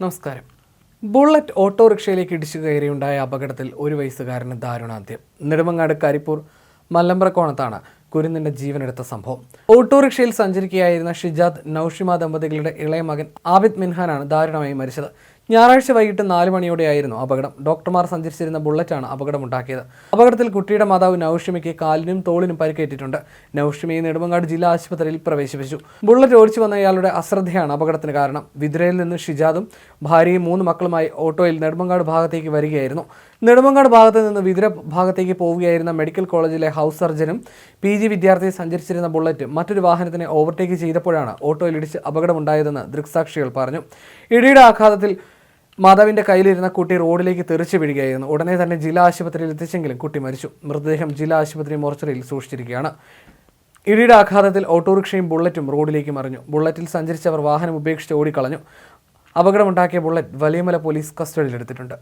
നമസ്കാരം. ബുള്ളറ്റ് ഓട്ടോറിക്ഷയിലേക്ക് ഇടിച്ചു കയറിയുണ്ടായ അപകടത്തിൽ ഒരു വയസ്സുകാരന് ദാരുണാന്ത്യം. നെടുമങ്ങാട് കരിപ്പൂർ മല്ലമ്പ്രക്കോണത്താണ് കുരുന്നിന്റെ ജീവനെടുത്ത സംഭവം. ഓട്ടോറിക്ഷയിൽ സഞ്ചരിക്കുകയായിരുന്ന ഷിജാദ് നൌഷിമ ദമ്പതികളുടെ ഇളയ മകൻ ആബിദ് മിൻഹാനാണ് ദാരുണമായി മരിച്ചത്. ഞായറാഴ്ച വൈകിട്ട് നാല് മണിയോടെയായിരുന്നു അപകടം. ഡോക്ടർമാർ സഞ്ചരിച്ചിരുന്ന ബുള്ളറ്റാണ് അപകടമുണ്ടാക്കിയത്. അപകടത്തിൽ കുട്ടിയുടെ മാതാവ് നൌഷിമയ്ക്ക് കാലിനും തോളിനും പരിക്കേറ്റിട്ടുണ്ട്. നൌഷിമയെ നെടുമങ്ങാട് ജില്ലാ ആശുപത്രിയിൽ പ്രവേശിപ്പിച്ചു. ബുള്ളറ്റ് ഓടിച്ചു വന്ന ഇയാളുടെ അശ്രദ്ധയാണ് അപകടത്തിന് കാരണം. വിതുരയിൽ നിന്ന് ഷിജാദും ഭാര്യയും മൂന്ന് മക്കളുമായി ഓട്ടോയിൽ നെടുമങ്ങാട് ഭാഗത്തേക്ക് വരികയായിരുന്നു. നെടുമങ്ങാട് ഭാഗത്ത് നിന്ന് വിതുര ഭാഗത്തേക്ക് പോവുകയായിരുന്ന മെഡിക്കൽ കോളേജിലെ ഹൗസ് സർജനും പി ജി വിദ്യാർത്ഥി സഞ്ചരിച്ചിരുന്ന ബുള്ളറ്റ് മറ്റൊരു വാഹനത്തിനെ ഓവർടേക്ക് ചെയ്തപ്പോഴാണ് ഓട്ടോയിലിടിച്ച് അപകടമുണ്ടായതെന്ന് ദൃക്സാക്ഷികൾ പറഞ്ഞു. ഇടിയുടെ ആഘാതത്തിൽ മാതാവിന്റെ കയ്യിലിരുന്ന കുട്ടി റോഡിലേക്ക് തെറിച്ചു വീഴുകയായിരുന്നു. ഉടനെ തന്നെ ജില്ലാ ആശുപത്രിയിൽ എത്തിച്ചെങ്കിലും കുട്ടി മരിച്ചു. മൃതദേഹം ജില്ലാ ആശുപത്രി മോർച്ചറിയിൽ സൂക്ഷിച്ചിരിക്കുകയാണ്. ഇടിയുടെ ആഘാതത്തിൽ ഓട്ടോറിക്ഷയും ബുള്ളറ്റും റോഡിലേക്ക് മറിഞ്ഞു. ബുള്ളറ്റിൽ സഞ്ചരിച്ചവർ വാഹനം ഉപേക്ഷിച്ച് ഓടിക്കളഞ്ഞു. അപകടമുണ്ടാക്കിയ ബുള്ളറ്റ് വലിയമല പോലീസ് കസ്റ്റഡിയിലെടുത്തിട്ടുണ്ട്.